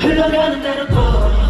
흘러가는 대로 또 Flow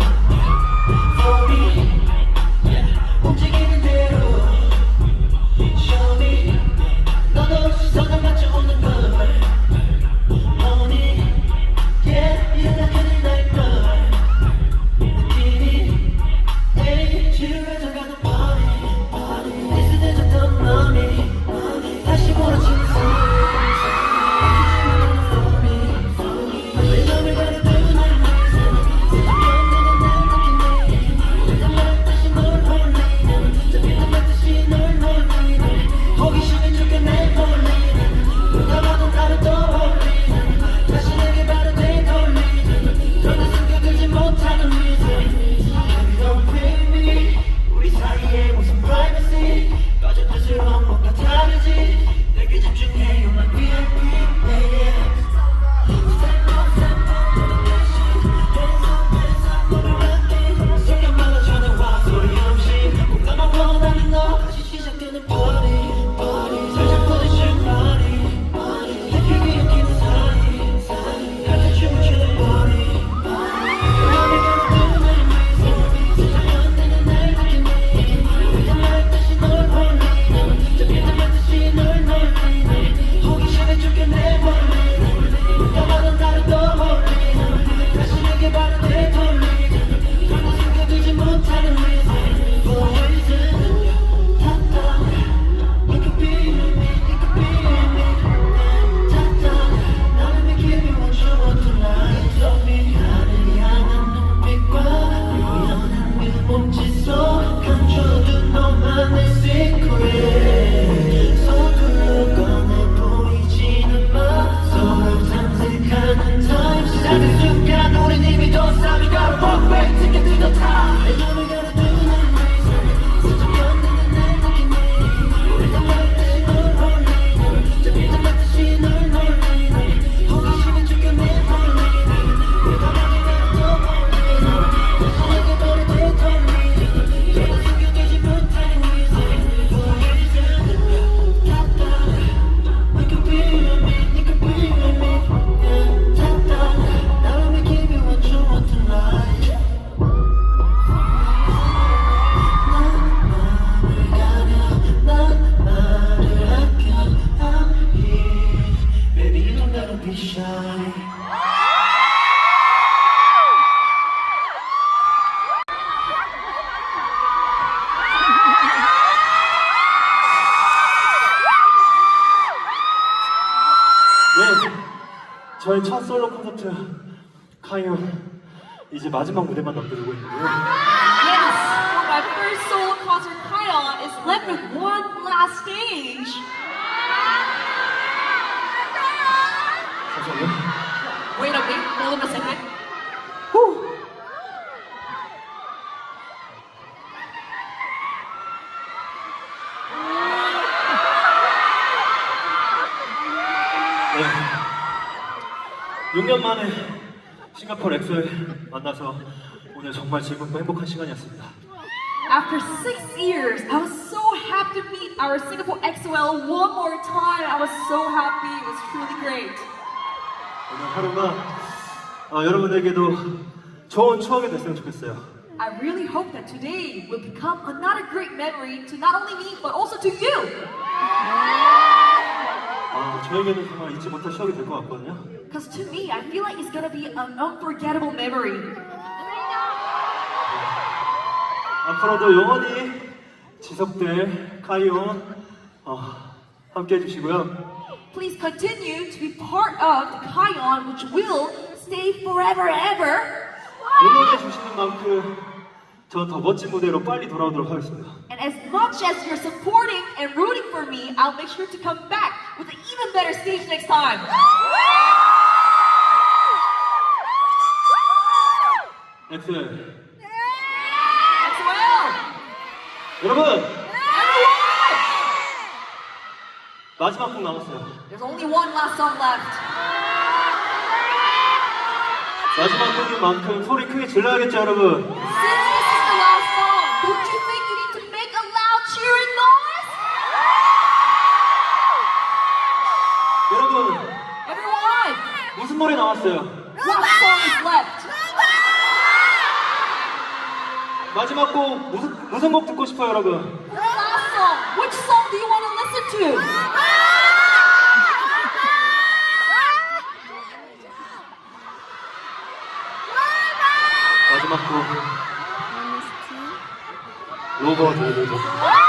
저희 첫 솔로 콘서트 카이오 이제 마지막 무대만 남겨두고 있는데요. Yes, my first solo concert, Kion is left with one last stage. 잠시만요. Wait a minute, hold on a second. 네. 6년 만에 싱가포르 엑소에 만나서 오늘 정말 즐겁고 행복한 시간이었습니다. After six years, I was so happy to meet our Singapore XOL one more time. I was so happy. It was truly great. 오늘 하루가 어, 여러분에게도 좋은 추억이 됐으면 좋겠어요. I really hope that today will become another great memory to not only me but also to you. 아, 저에게는 정말 잊지 못할 추억이 될 것 같거든요. Because to me, I feel like it's gonna be an unforgettable memory. 앞으로도 영원히 지속될 카이온 어, 함께 해주시고요. Please continue to be part of the Kion, which will stay forever ever. 응원해 주시는 만큼 전더 멋진 무대로 빨리 돌아오도록 하겠습니다. And as much as you're supporting and rooting for me, I'll make sure to come back stage next time. 엑셀 As well. 여러분! 마지막 곡 남았어요. There's only one last song left. 마지막 곡인 만큼 소리 크게 질러야겠죠, 여러분. Since 남았어요. What song is left? 마지막 곡 무슨 무슨 곡 듣고 싶어요, 여러분? The last song. Which song do you want to listen to? 마지막 곡 로버. 아!